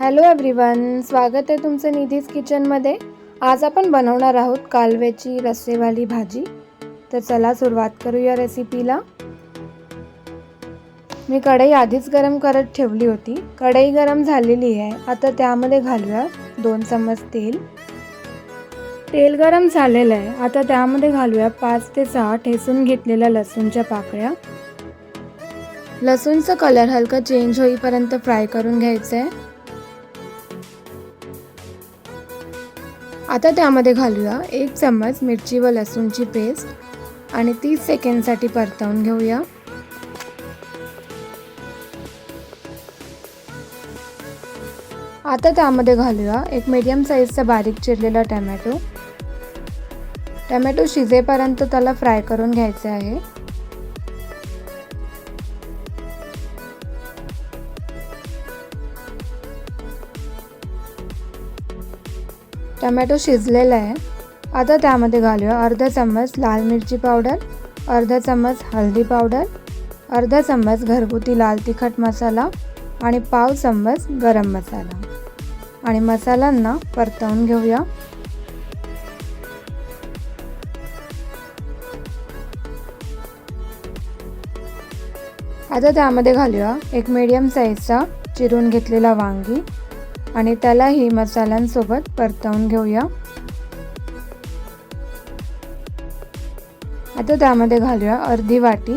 Hello everyone स्वागत आहे तुमचं निधीज किचनमध्ये. आज आपण बनवणार आहोत कालव्याची रस्सेवाली भाजी. तर चला सुरुवात करूया रेसिपीला मी कढई आधीच गरम करत ठेवली होती. कढई गरम झालेली आहे. आता त्यामध्ये घालूया दोन चम्मच तेल. तेल गरम झालेलं आहे. आता त्यामध्ये घालूया पाच ते सहा ठेसून घेतलेल्या लसूणच्या पाकळ्या. लसूणचा कलर हलका चेंज होईपर्यंत फ्राय करून घ्यायचं आहे आता त्यामध्ये घालूया एक चम्मच मिरची व लसूणची पेस्ट आणि तीस सेकंडसाठी परतवून घेऊया. आता त्यामध्ये घालूया एक मीडियम साईजचा बारीक चिरलेला टमॅटो. टमॅटो शिजेपर्यंत त्याला फ्राय करून घ्यायचे आहे. टमॅटो शिजलेला आहे. आता त्यामध्ये घालूया अर्धा चम्मच लाल मिरची पावडर अर्धा चम्मच हळदी पावडर अर्धा चम्मच घरगुती लाल तिखट मसाला आणि पाव चम्मच गरम मसाला. आणि मसाल्यांना परतवून घेऊया. आता त्यामध्ये घालूया एक मीडियम साईजचा चिरून घेतलेला वांगी. आणि त्यालाही मसाल्यांसोबत परतवून घेऊया. आता त्यामध्ये घालूया अर्धी वाटी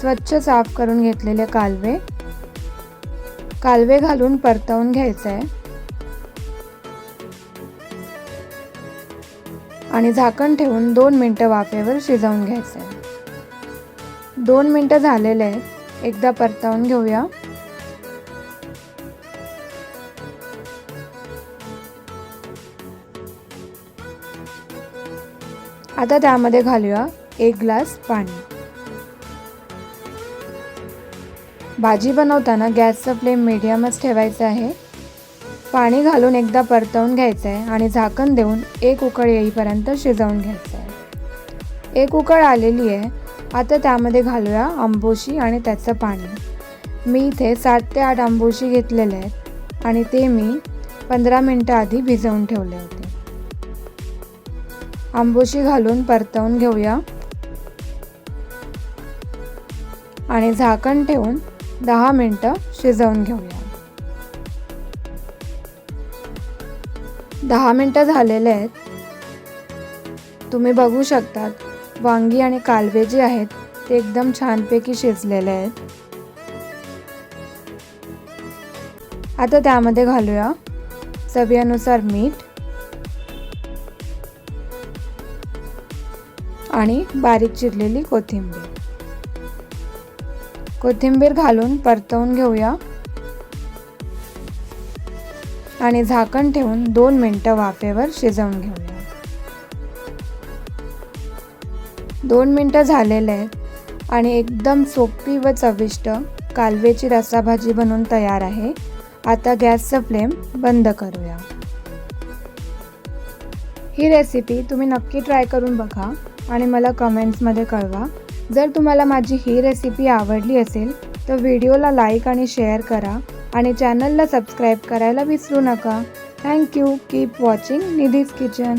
स्वच्छ साफ करून घेतलेले कालवे. कालवे घालून परतवून घ्यायचं. आहे आणि झाकण ठेवून दोन मिनटं वाफेवर शिजवून घ्यायचं. आहे दोन मिनटं झालेले आहेत. एकदा परतवून घेऊया. आता त्यामध्ये घालूया एक ग्लास पाणी. भाजी बनवताना गॅसचं फ्लेम मिडियमच ठेवायचं आहे. पाणी घालून एकदा परतवून घ्यायचं आहे आणि झाकण देऊन एक उकळ येईपर्यंत शिजवून घ्यायचं आहे एक उकळ आलेली आहे. आता त्यामध्ये घालूया आंबोशी आणि त्याचं पाणी. मी इथे सात ते आठ आंबोशी घेतलेले आहेत आणि ते मी पंधरा मिनटं आधी भिजवून ठेवले होते. आंबोशी घालून परतवून घेऊया. आणि झाकण ठेवून दहा मिनटं शिजवून घेऊया. दहा मिनटं झालेले आहेत. तुम्ही बघू शकतात वांगी आणि कालवे जे आहेत ते एकदम छानपैकी शिजलेले आहेत. आता त्यामध्ये घालूया चवीनुसार मीठ. आणि बारीक चिरलेली कोथिंबीर. कोथिंबीर घालून परतवून घेऊया. आणि झाकण ठेवून दोन मिनटं वाफेवर शिजवून घेऊया. दोन मिनटं झालेले आहेत आणि एकदम सोपी व चविष्ट कालवेची रसाभाजी बनवून तयार आहे. आता गॅसचं फ्लेम बंद करूया. ही रेसिपी तुम्ही नक्की ट्राय करून बघा आणि मला कमेंट्समध्ये कळवा. जर तुम्हाला माझी ही रेसिपी आवडली असेल तर व्हिडिओला लाईक आणि शेअर करा आणि चॅनलला सबस्क्राईब करायला विसरू नका. Thank you keep watching Nidhi's kitchen